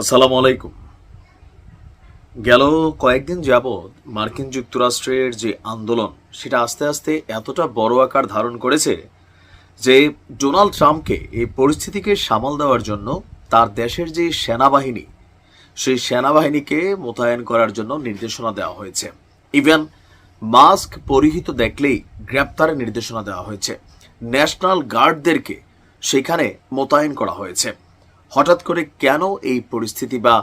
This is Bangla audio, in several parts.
আসসালামু আলাইকুম। গেল কয়েকদিন যাবৎ মার্কিন যুক্তরাষ্ট্রের যে আন্দোলন, সেটা আস্তে আস্তে এতটা বড় আকার ধারণ করেছে যে ডোনাল্ড ট্রাম্পকে এই পরিস্থিতিকে সামাল দেওয়ার জন্য তার দেশের যে সেনাবাহিনী, সেই সেনাবাহিনীকে মোতায়েন করার জন্য নির্দেশনা দেওয়া হয়েছে। ইভেন মাস্ক পরিহিত দেখলেই গ্রেপ্তারের নির্দেশনা দেওয়া হয়েছে। ন্যাশনাল গার্ডদেরকে সেখানে মোতায়েন করা হয়েছে। হঠাৎ করে কেন এই পরিস্থিতি বা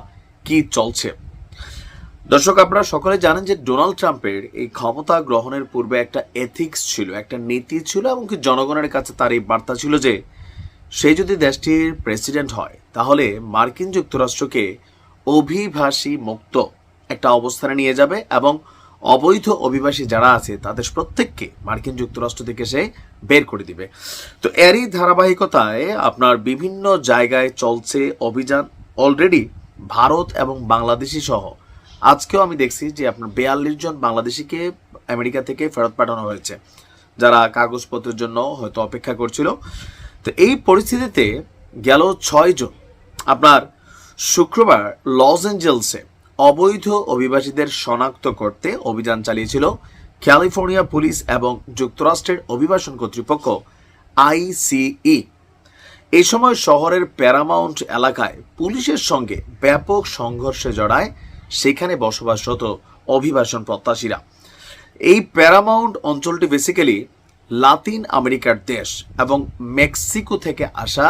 কি চলছে? দর্শক, আপনারা সকলে জানেন যে ডোনাল্ড ট্রাম্পের এই ক্ষমতা গ্রহণের পূর্বে একটা এথিক্স ছিল, একটা নীতি ছিল এমনকি জনগণের কাছে তার এই বার্তা ছিল যে, সে যদি দেশটির প্রেসিডেন্ট হয়, তাহলে মার্কিন যুক্তরাষ্ট্রকে অভিবাসী মুক্ত একটা অবস্থানে নিয়ে যাবে এবং অবৈধ অভিবাসী যারা আছে, তাদের প্রত্যেককে মার্কিন যুক্তরাষ্ট্র থেকে সে বের করে দিবে। তো এরই ধারাবাহিকতায় আপনার বিভিন্ন জায়গায় চলছে অভিযান অলরেডি ভারত এবং বাংলাদেশি সহ। আজকেও আমি দেখছি যে আপনার বেয়াল্লিশ জন বাংলাদেশিকে আমেরিকা থেকে ফেরত পাঠানো হয়েছে, যারা কাগজপত্রের জন্য হয়তো অপেক্ষা করছিল। তো এই পরিস্থিতিতে গেল ছয় জন। আপনার শুক্রবার লস অ্যাঞ্জেলসে অবৈধ অভিবাসীদের শনাক্ত করতে অভিযান চালিয়েছিল ক্যালিফোর্নিয়া পুলিশ এবং যুক্তরাষ্ট্রের অভিবাসন কর্তৃপক্ষ, আইসিই। এ সময় শহরের প্যারামাউন্ট এলাকায় পুলিশের সঙ্গে ব্যাপক সংঘর্ষে জড়ায় সেখানে বসবাসরত অভিবাসন প্রত্যাশীরা। এই প্যারামাউন্ট অঞ্চলটি বেসিক্যালি লাতিন আমেরিকার দেশ এবং মেক্সিকো থেকে আসা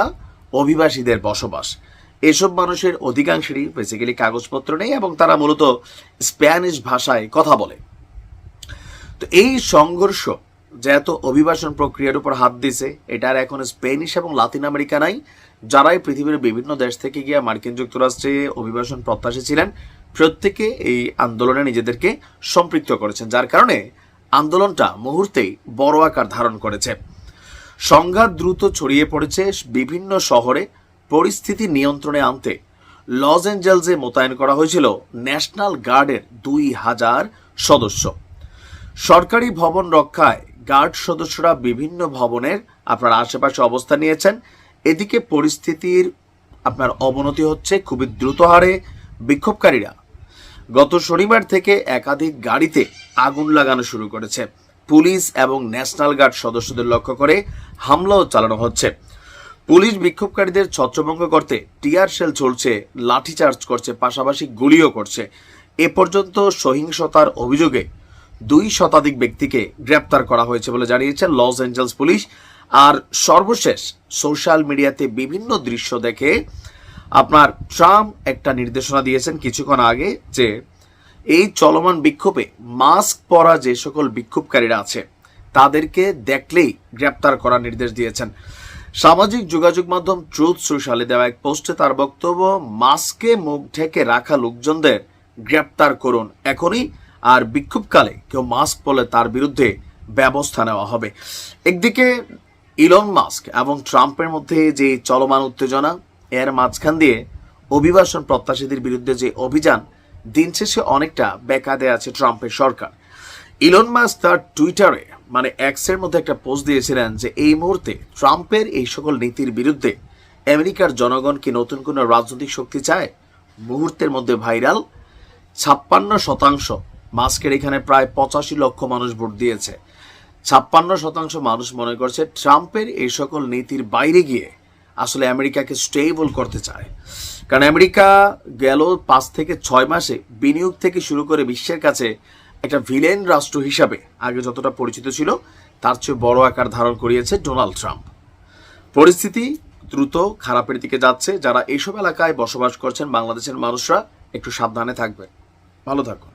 অভিবাসীদের বসবাস। এসব মানুষের অধিকাংশেরই বেসিক্যালি কাগজপত্র নেই এবং তারা মূলত স্প্যানিশ ভাষায় কথা বলে। তো এই সংঘর্ষ যে এত অভিবাসন প্রক্রিয়ার উপর হাত দিছে এটার এখন স্পেনিশ এবং লাতিন আমেরিকা নাই, যারাই পৃথিবীর বিভিন্ন দেশ থেকে গিয়ে মার্কিন যুক্তরাষ্ট্রে অভিবাসন প্রত্যাশী ছিলেন, প্রত্যেকে এই আন্দোলনে নিজেদেরকে সম্পৃক্ত করেছেন, যার কারণে আন্দোলনটা মুহূর্তেই বড় আকার ধারণ করেছে। সংঘাত দ্রুত ছড়িয়ে পড়েছে বিভিন্ন শহরে পরিস্থিতি নিয়ন্ত্রণে আনতে লস অ্যাঞ্জেলসে মোতায়েন করা হয়েছিল ন্যাশনাল গার্ডের দুই হাজার সদস্য। সরকারি ভবন রক্ষায় গার্ড সদস্যরা বিভিন্ন ভবনের আপনার আশেপাশে অবস্থান নিয়েছেন। এদিকে পরিস্থিতির আপনার অবনতি হচ্ছে খুবই দ্রুত হারে বিক্ষোভকারীরা। গত শনিবার থেকে একাধিক গাড়িতে আগুন লাগানো শুরু করেছে। পুলিশ এবং ন্যাশনাল গার্ড সদস্যদের লক্ষ্য করে হামলাও চালানো হচ্ছে। পুলিশ বিক্ষোভকারীদের ছত্রভঙ্গ করতে টিয়ার শেল চলছে, লাঠিচার্জ করছে, পাশাপাশি গুলিও করছে। এ পর্যন্ত সহিংসতার অভিযোগে দুই শতাধিক ব্যক্তিকে গ্রেপ্তার করা হয়েছে বলে জানিয়েছে লস অ্যাঞ্জেলস পুলিশ। আর সর্বশেষ সোশ্যাল মিডিয়াতে বিভিন্ন দৃশ্য দেখে আপনার ট্রাম্প একটা নির্দেশনা দিয়েছেন কিছুক্ষণ আগে যে এই চলমান বিক্ষোভে মাস্ক পরা যে সকল বিক্ষোভকারীরা আছে, তাদেরকে দেখলেই গ্রেপ্তার করার নির্দেশ দিয়েছেন। সামাজিক যোগাযোগ মাধ্যম ট্রুথ সোশ্যালে দেওয়া এক পোস্টে তার বক্তব্য, মাস্কে মুখ ঢেকে রাখা লোকজনদের গ্রেপ্তার করুন এখনই, আর বিক্ষোভকালে কেউ মাস্ক পরলে তার বিরুদ্ধে ব্যবস্থা নেওয়া হবে। একদিকে ইলন মাস্ক এবং ট্রাম্পের মধ্যে যে চলমান উত্তেজনা, এর মাঝখান দিয়ে অভিবাসন প্রত্যাশীদের বিরুদ্ধে যে অভিযান, দিন শেষে অনেকটা বেকাদে আছে ট্রাম্পের সরকার। ইলন মাস তার টুইটারে মানে এক্সের মধ্যে একটা পোস্ট দিয়েছিলেন যে, এই মুহূর্তে ট্রাম্পের এই সকল নীতির বিরুদ্ধে আমেরিকার জনগণ কি নতুন কোনো রাজনৈতিক শক্তি চায়? মুহূর্তের মধ্যে ভাইরাল। ছাপ্পান্ন শতাংশ মাস্কের এখানে প্রায় পঁচাশি লক্ষ মানুষ ভোট দিয়েছে। ছাপ্পান্ন শতাংশ মানুষ মনে করছে ট্রাম্পের এই সকল নীতির বাইরে গিয়ে আসলে আমেরিকাকে স্টেবল করতে চায়। কারণ আমেরিকা গেল পাঁচ থেকে ছয় মাসে বিনিয়োগ থেকে শুরু করে বিশ্বের কাছে একটা ভিলেন রাষ্ট্র হিসাবে আগে যতটা পরিচিত ছিল, তার চেয়ে বড় আকার ধারণ করিয়েছে ডোনাল্ড ট্রাম্প। পরিস্থিতি দ্রুত খারাপের দিকে যাচ্ছে। যারা এইসব এলাকায় বসবাস করছেন বাংলাদেশের মানুষরা, একটু সাবধানে থাকবে ভালো থাকুন।